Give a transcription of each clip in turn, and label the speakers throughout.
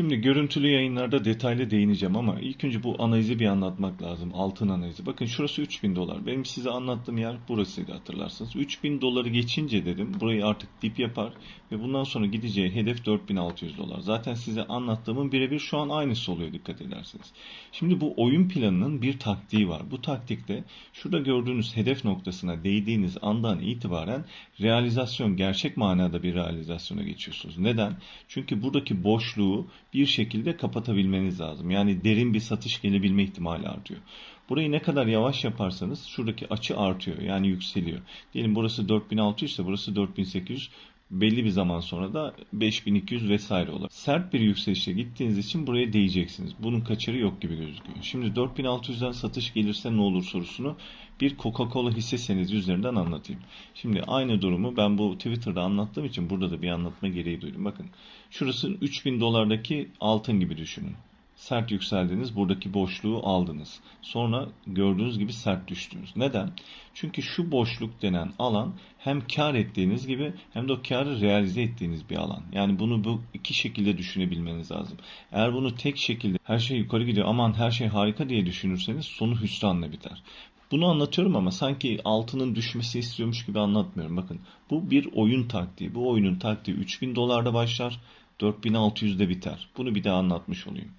Speaker 1: Şimdi görüntülü yayınlarda detaylı değineceğim ama ilk önce bu analizi bir anlatmak lazım. Altın analizi. Bakın şurası 3000 dolar. Benim size anlattığım yer burasıydı hatırlarsanız. 3000 doları geçince dedim burayı artık dip yapar ve bundan sonra gideceği hedef 4600 dolar. Zaten size anlattığımın birebir şu an aynısı oluyor dikkat ederseniz. Şimdi bu oyun planının bir taktiği var. Bu taktikte şurada gördüğünüz hedef noktasına değdiğiniz andan itibaren realizasyon gerçek manada bir realizasyona geçiyorsunuz. Neden? Çünkü buradaki boşluğu bir şekilde kapatabilmeniz lazım. Yani derin bir satış gelebilme ihtimali artıyor. Burayı ne kadar yavaş yaparsanız şuradaki açı artıyor. Yani yükseliyor. Diyelim burası 4600 ise burası 4800 belli bir zaman sonra da 5200 vesaire olur. Sert bir yükselişe gittiğiniz için buraya değeceksiniz. Bunun kaçarı yok gibi gözüküyor. Şimdi 4600'den satış gelirse ne olur sorusunu bir Coca-Cola hisse senedi üzerinden anlatayım. Şimdi aynı durumu ben bu Twitter'da anlattığım için burada da bir anlatma gereği duydum. Bakın şurası 3000 dolardaki altın gibi düşünün sert yükseldiniz, buradaki boşluğu aldınız. Sonra gördüğünüz gibi sert düştünüz. Neden? Çünkü şu boşluk denen alan hem kar ettiğiniz gibi hem de o karı realize ettiğiniz bir alan. Yani bunu bu iki şekilde düşünebilmeniz lazım. Eğer bunu tek şekilde her şey yukarı gidiyor aman her şey harika diye düşünürseniz sonu hüsranla biter. Bunu anlatıyorum ama sanki altının düşmesi istiyormuş gibi anlatmıyorum. Bakın bu bir oyun taktiği. Bu oyunun taktiği 3000 dolarda başlar, 4600'de biter. Bunu bir daha anlatmış olayım.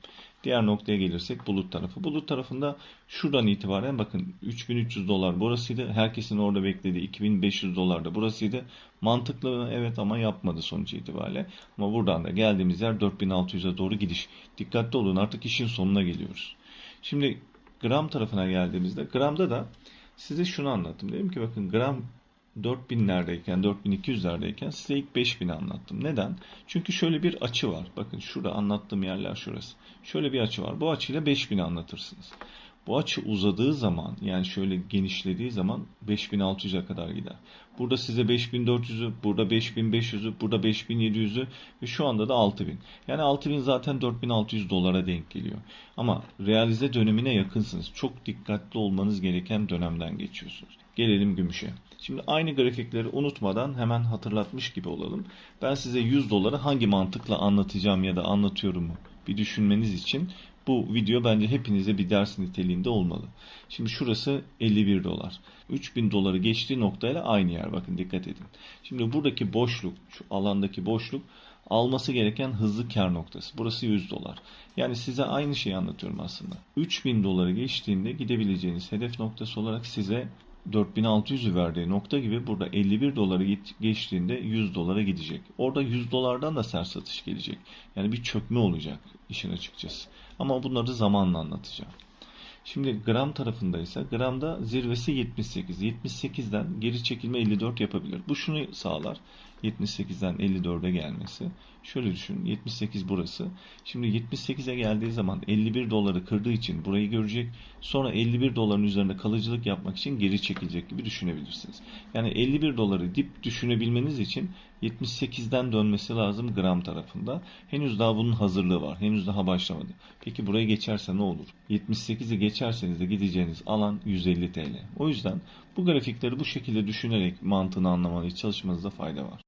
Speaker 1: Diğer noktaya gelirsek bulut tarafı. Bulut tarafında şuradan itibaren bakın 3300 dolar burasıydı. Herkesin orada beklediği 2500 dolar da burasıydı. Mantıklı evet ama yapmadı sonuç itibariyle. Ama buradan da geldiğimiz yer 4600'e doğru gidiş. Dikkatli olun artık işin sonuna geliyoruz. Şimdi gram tarafına geldiğimizde gramda da size şunu anlattım. Dedim ki bakın gram 4000'lerdeyken, 4200'lerdeyken size ilk 5000'i anlattım. Neden? Çünkü şöyle bir açı var. Bakın şurada anlattığım yerler şurası. Şöyle bir açı var. Bu açıyla 5000'i anlatırsınız. Bu açı uzadığı zaman yani şöyle genişlediği zaman 5600'e kadar gider. Burada size 5400'ü, burada 5500'ü, burada 5700'ü ve şu anda da 6000. Yani 6000 zaten 4600 dolara denk geliyor. Ama realize dönemine yakınsınız. Çok dikkatli olmanız gereken dönemden geçiyorsunuz. Gelelim gümüşe. Şimdi aynı grafikleri unutmadan hemen hatırlatmış gibi olalım. Ben size 100 doları hangi mantıkla anlatacağım ya da anlatıyorum bir düşünmeniz için bu video bence hepinize bir ders niteliğinde olmalı. Şimdi şurası 51 dolar. 3000 doları geçtiği noktayla aynı yer. Bakın dikkat edin. Şimdi buradaki boşluk, şu alandaki boşluk alması gereken hızlı kar noktası. Burası 100 dolar. Yani size aynı şeyi anlatıyorum aslında. 3000 doları geçtiğinde gidebileceğiniz hedef noktası olarak size 4600'ü verdiği nokta gibi burada 51 doları geçtiğinde 100 dolara gidecek. Orada 100 dolardan da sert satış gelecek. Yani bir çökme olacak işin açıkçası. Ama bunları zamanla anlatacağım. Şimdi gram tarafında ise gramda zirvesi 78. 78'den geri çekilme 54 yapabilir. Bu şunu sağlar. 78'den 54'e gelmesi. Şöyle düşün. 78 burası. Şimdi 78'e geldiği zaman 51 doları kırdığı için burayı görecek. Sonra 51 doların üzerinde kalıcılık yapmak için geri çekilecek gibi düşünebilirsiniz. Yani 51 doları dip düşünebilmeniz için 78'den dönmesi lazım gram tarafında. Henüz daha bunun hazırlığı var. Henüz daha başlamadı. Peki buraya geçerse ne olur? 78'i geçerseniz de gideceğiniz alan 150 TL. O yüzden bu grafikleri bu şekilde düşünerek mantığını anlamaya çalışmanızda fayda var.